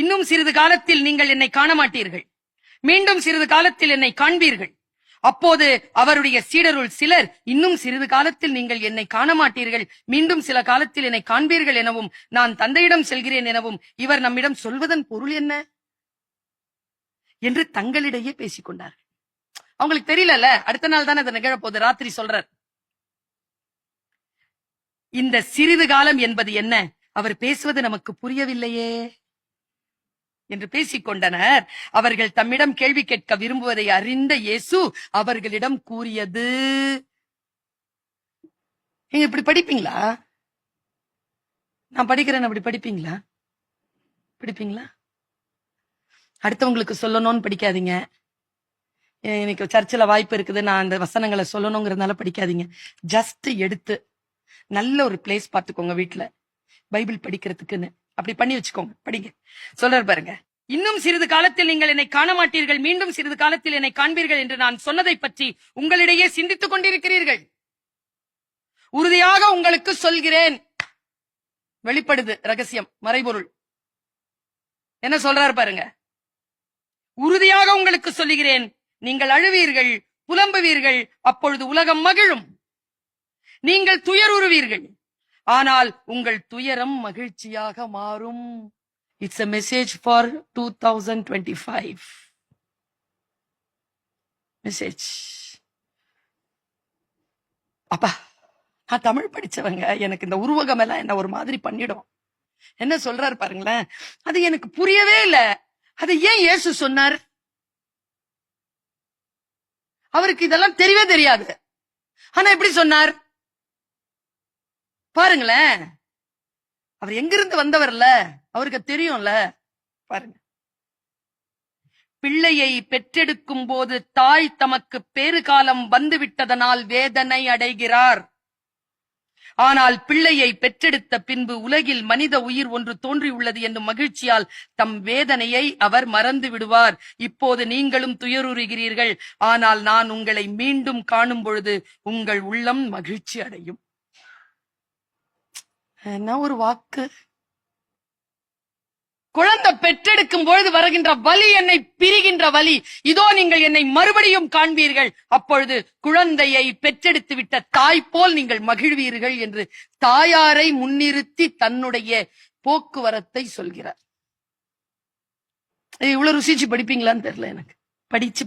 இன்னும் சிறிது காலத்தில் நீங்கள் என்னை காண மாட்டீர்கள் மீண்டும் சிறிது காலத்தில் என்னை காண்பீர்கள். அப்போது அவருடைய சீடருள் சிலர் இன்னும் சிறிது காலத்தில் நீங்கள் என்னை காண மாட்டீர்கள் மீண்டும் சில காலத்தில் என்னை காண்பீர்கள் எனவும் நான் தந்தையிடம் செல்கிறேன் எனவும் இவர் நம்மிடம் சொல்வதன் பொருள் என்ன? என்று தங்களிடையே பேசிக் கொண்டார்கள். அவங்களுக்கு தெரியலல்ல அடுத்த நாள் தான் அது நிகழப்போது ராத்திரி சொல்றார். இந்த சிறிது காலம் என்பது என்ன? அவர் பேசுவது நமக்கு புரியவில்லையே. என்று பேசிக் கொண்டனர் அவர்கள் தம்மிடம் கேள்வி கேட்க விரும்புவதை அறிந்த இயேசு அவர்களிடம் கூறியது. நீங்க இப்படி படிப்பீங்களா? நான் படிக்கிறேன் அப்படி படிப்பீங்களா? படிப்பீங்களா? அடுத்தவங்களுக்கு சொல்லணும்னு படிக்காதீங்க. எனக்கு சர்ச்சில் வாய்ப்பு இருக்குது நான் அந்த வசனங்களை சொல்லணுங்கிறதுனால படிக்காதீங்க. ஜஸ்ட் எடுத்து நல்ல ஒரு பிளேஸ் பார்த்துக்கோங்க வீட்டில் பைபிள் படிக்கிறதுக்குன்னு. அப்படி பண்ணி வச்சுக்கோங்க படிங்க. சொல்றாரு பாருங்க. இன்னும் சிறிது காலத்தில் நீங்கள் என்னை காண மாட்டீர்கள் மீண்டும் சிறிது காலத்தில் என்னை காண்பீர்கள் என்று நான் சொன்னதை பற்றி உங்களிடையே சிந்தித்துக் கொண்டிருக்கிறீர்கள். உறுதியாக உங்களுக்கு சொல்கிறேன். வெளிப்படுது ரகசியம் மறைபொருள். என்ன சொல்றாரு பாருங்க. உறுதியாக உங்களுக்கு சொல்லுகிறேன். நீங்கள் அழுவீர்கள் புலம்புவீர்கள் அப்பொழுது உலகம் மகிழும். நீங்கள் துயர் உருவீர்கள் ஆனால் உங்கள் துயரம் மகிழ்ச்சியாக மாறும். It's a message for two thousand twenty five message அப்பா நான் தமிழ் படிச்சவங்க. எனக்கு இந்த உருவகம் எல்லாம் என்ன ஒரு மாதிரி பண்ணிடும். என்ன சொல்றாரு பாருங்களேன். அது எனக்கு புரியவே இல்ல. அது ஏன் இயேசு சொன்னார்? அவருக்கு இதெல்லாம் தெரியவே தெரியாது. ஆனா எப்படி சொன்னார்? பாருங்களேன். அவர் எங்கிருந்து வந்தவர்ல? அவருக்கு தெரியும்ல? பாருங்க. பிள்ளையை பெற்றெடுக்கும் போது தாய் தமக்கு பேறுகாலம் வந்துவிட்டதனால் வேதனை அடைகிறார். ஆனால் பிள்ளையை பெற்றெடுத்த பின்பு உலகில் மனித உயிர் ஒன்று தோன்றியுள்ளது என்னும் மகிழ்ச்சியால் தம் வேதனையை அவர் மறந்து விடுவார். இப்போது நீங்களும் துயருறுகிறீர்கள். ஆனால் நான் உங்களை மீண்டும் காணும் பொழுது உங்கள் உள்ளம் மகிழ்ச்சி அடையும். என்ன ஒரு வாக்கு? குழந்தை பெற்றெடுக்கும் பொழுது வருகின்ற வலி என்னை பிரிகின்ற வலி. இதோ நீங்கள் என்னை மறுபடியும் காண்பீர்கள். அப்பொழுது குழந்தையை பெற்றெடுத்து விட்ட தாய் போல் நீங்கள் மகிழ்வீர்கள் என்று தாயாரை முன்னிறுத்தி தன்னுடைய போக்குவரத்தை சொல்கிறார். இவ்வளவு ருசிச்சு படிப்பீங்களான்னு தெரியல எனக்கு. படிச்சு